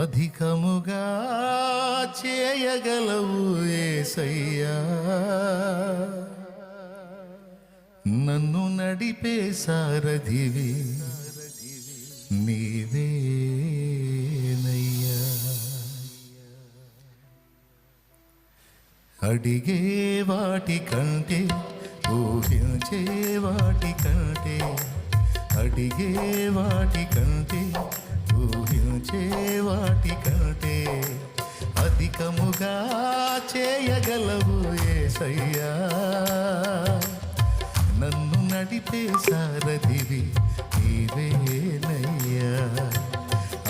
అధికముగా చేయగలవు ఏసయ్యా. నన్ను నడిపే సారథివి నీవేనయ్యా. అడిగే వాటి కంటే ఊహించే వాటి కంటే అడిగే వాటి కంటే ఊహించే వాటి కంటే అధికముగా చేయగలవు ఏసయ్యా. నన్ను నడిపే సారథివి నీవేనయ్యా.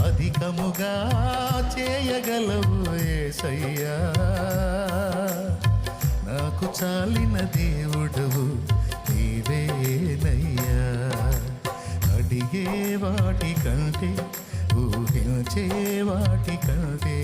అధికముగా చేయగలవు ఏసయ్యా. నాకు చాలిన దేవుడవు నీవేనయ్యా. ఎదిగే వాటి కంటే ఊహించే వాటి కంటే.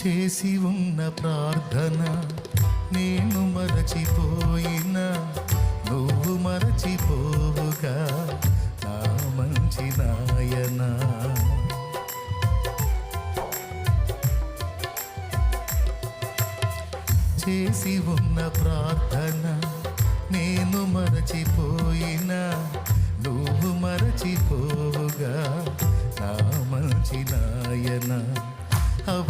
చేసి ఉన్న ప్రార్థన నేను మరచిపోయినా నువ్వు మరచిపో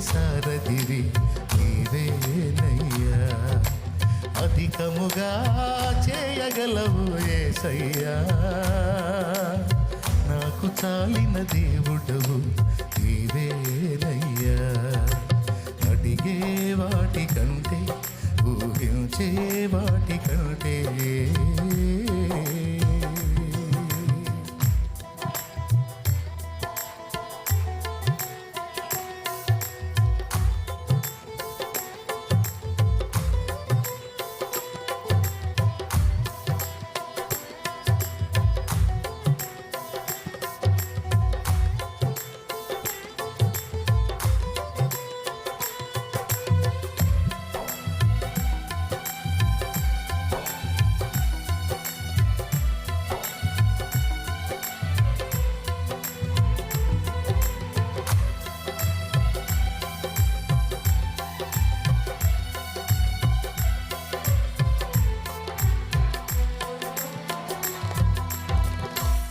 సారథివి నీవేనయ్యా అధికముగా చేయగలవు ఏసయ్యా. నాకు చాలిన దేవుడవు నీవేనయ్యా అడిగే వాటి కంటే ఊహించే వాటి కంటే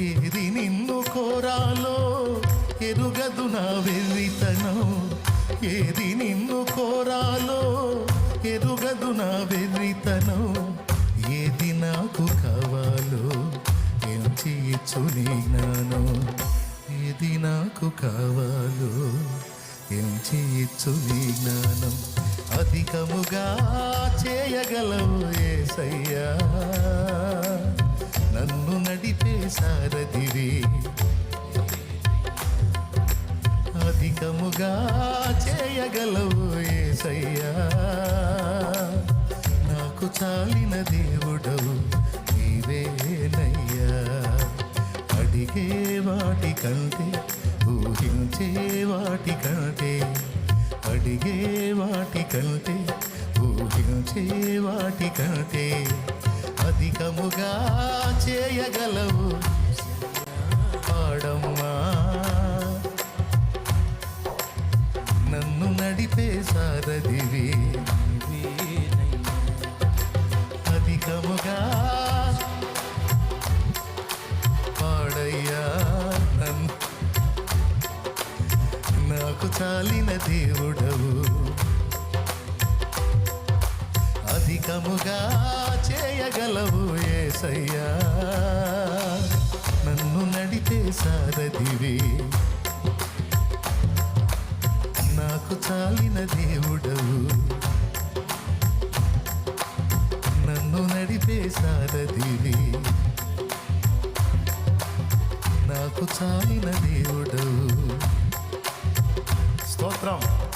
ఏది నిన్ను కోరాలో? ఎరుగదు నా వెర్రితనం. ఏది నిన్ను కోరాలో? ఎరుగదు నా వెర్రితనం. ఏది నాకు కావాలో? ఎంచి ఇచ్చు నీ జ్ఞానం? ఏది నాకు కావాలో? ఎంచి ఇచ్చు నీ జ్ఞానం? అధికముగా చేయగలవు ఏసయ్యా. నన్ను నడిపే సారథివే. అధికముగా చేయగలవు ఏసయ్యా. నాకు చాలిన దేవుడవు నీవేనయ్యా. అడిగే వాటి కంటే ఊహించే వాటి కంటే అడిగే వాటి కంటే ఊహించే వాటి కంటే అధికముగా చేయగలవు. పాడమ్మా. నన్ను నడిపే సారథివి అధికముగా పాడయ్యా నాకు చాలిన దేవుడవు. అధికముగా చేయగలవు ఏసయ్యా. నన్ను నడితే సారథివి. నాకు చాలిన దేవుడవు. నన్ను నడితే సారథివి. నాకు చాలిన దేవుడవు. స్తోత్రం.